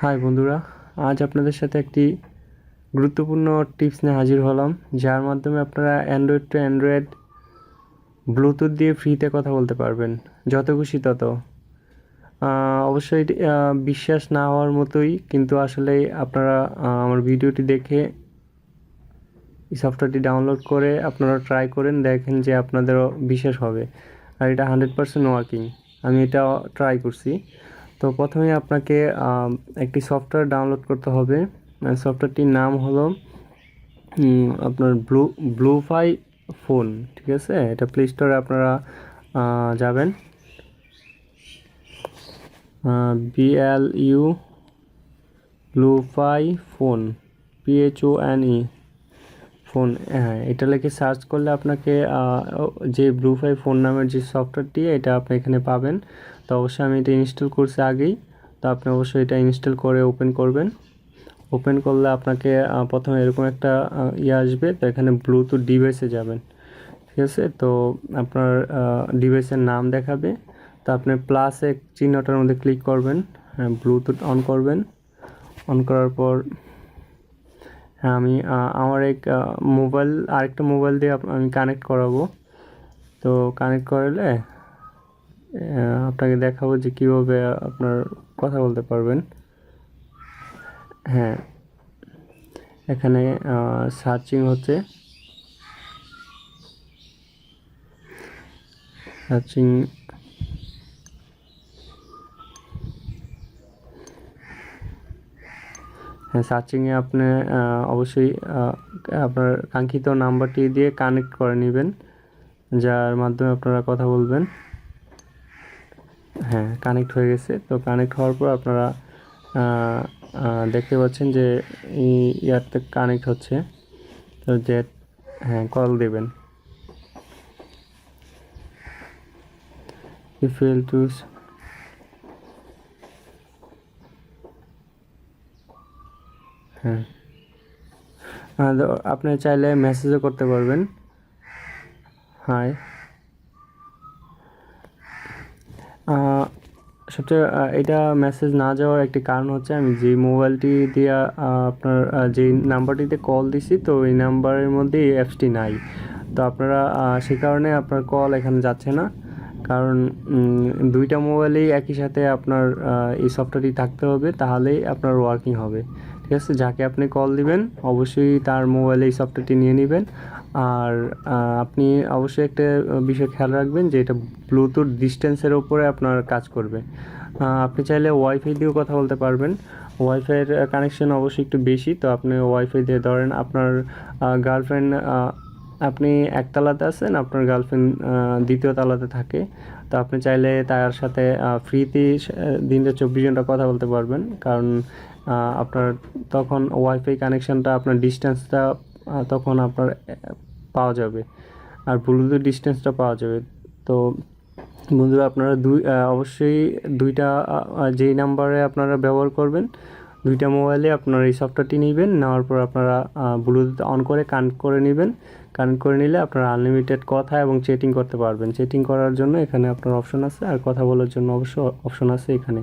High বন্ধুরা। আজ আপনাদের সাথে একটি গুরুত্বপূর্ণ টিপস নিয়ে হাজির হলাম, যার মাধ্যমে আপনারা অ্যান্ড্রয়েড টু অ্যান্ড্রয়েড ব্লুটুথ দিয়ে ফ্রিতে কথা বলতে পারবেন, যত খুশি তত। অবশ্যই বিশ্বাস না হওয়ার মতোই, কিন্তু আসলে আপনারা আমার ভিডিওটি দেখে সফটওয়্যারটি ডাউনলোড করে আপনারা ট্রাই করেন, দেখেন যে আপনাদেরও বিশ্বাস হবে। আর এটা হান্ড্রেড পারসেন্ট ওয়ার্কিং আমি এটা ট্রাই করছি। তো প্রথমে আপনাকে একটি সফটওয়্যার ডাউনলোড করতে হবে। সফটওয়্যারটির নাম হলো আপনার ব্লু ব্লুফাই ফোন ঠিক আছে? এটা প্লে স্টোরে আপনারা যাবেন। BL U ব্লুফাই phone PHO N E phone হ্যাঁ এটা লিখে সার্চ করলে আপনাকে যে ব্লুফাই ফোন নামের যে সফটওয়্যারটি এটা আপনি এখানে পাবেন। তো অবশ্যই আমি এটা ইনস্টল করছি আগেই। তো আপনি অবশ্যই এটা ইনস্টল করে ওপেন করবেন। ওপেন করলে আপনাকে প্রথমে এরকম একটা ইয়ে আসবে। তো এখানে ব্লুটুথ ডিভাইসে যাবেন। ঠিক আছে? তো আপনার ডিভাইসের নাম দেখাবে। তো আপনি প্লাসে চিহ্নটার মধ্যে ক্লিক করবেন। হ্যাঁ ব্লুটুথ অন করবেন। অন করার পর আমি আমার এক মোবাইল, আরেকটা মোবাইল দিয়ে আমি কানেক্ট করাবো। তো কানেক্ট করালে আপনাকে দেখাবো যে কীভাবে আপনার কথা বলতে পারবেন। হ্যাঁ এখানে সার্চিং হচ্ছে। সার্চিং সার্চিংয়ে আপনি অবশ্যই আপনার কাঙ্ক্ষিত নাম্বারটি দিয়ে কানেক্ট করে নেবেন, যার মাধ্যমে আপনারা কথা বলবেন। হ্যাঁ কানেক্ট হয়ে গেছে। তো কানেক্ট হওয়ার পর আপনারা দেখতে পাচ্ছেন যে ইয়ারতে কানেক্ট হচ্ছে। তো যে হ্যাঁ কল দেবেন। ইউ ফেল টু হ্যাঁ। আপনি চাইলে মেসেজও করতে পারবেন। হাই সবচেয়ে এটা মেসেজ না যাওয়ার একটি কারণ হচ্ছে আমি যে মোবাইলটি দিয়ে আপনার যে নাম্বারটিতে কল দিছি, তো এই নাম্বারের মধ্যে এই অ্যাপসটি নাই। তো আপনারা সে কারণে আপনার কল এখানে যাচ্ছে না। কারণ দুইটা মোবাইলেই একই সাথে আপনার এই সফটওয়্যারটি থাকতে হবে, তাহলেই আপনার ওয়ার্কিং হবে। ঠিক আছে? যাকে আপনি কল দিবেন, অবশ্যই তার মোবাইলে এই সফটওয়্যারটি নিয়ে নেবেন। আর আপনি অবশ্যই একটা বিষয় খেয়াল রাখবেন যে এটা ব্লুটুথ ডিস্টেন্সের ওপরে আপনার কাজ করবে। আপনি চাইলে ওয়াইফাই দিয়েও কথা বলতে পারবেন। ওয়াইফাইয়ের কানেকশন অবশ্যই একটু বেশি। তো আপনি ওয়াইফাই দিয়ে ধরেন আপনার গার্লফ্রেন্ড আপনি একতলাতে আছেন, আপনার গার্লফ্রেন্ড দ্বিতীয় তলাতে থাকে। তো আপনি চাইলে তার সাথে ফ্রিতে দিনটা চব্বিশ ঘণ্টা কথা বলতে পারবেন। কারণ আপনার তখন ওয়াইফাই কানেকশানটা আপনার ডিস্টেন্সটা তখন আপনার পাওয়া যাবে। আর ব্লুটুথ ডিস্টেন্সটা পাওয়া যাবে। তো বন্ধুরা, আপনারা দুই অবশ্যই দুইটা যেই নাম্বারে আপনারা ব্যবহার করবেন, দুইটা মোবাইলে আপনারা এই সফটওয়্যারটি নেবেন। নেওয়ার পর আপনারা ব্লুটুথ অন করে কানেক্ট করে নেবেন। কানেক্ট করে নিলে আপনারা আনলিমিটেড কথা এবং চেটিং করতে পারবেন। চেটিং করার জন্য এখানে আপনার অপশন আছে। আর কথা বলার জন্য অবশ্য অপশন আছে এখানে।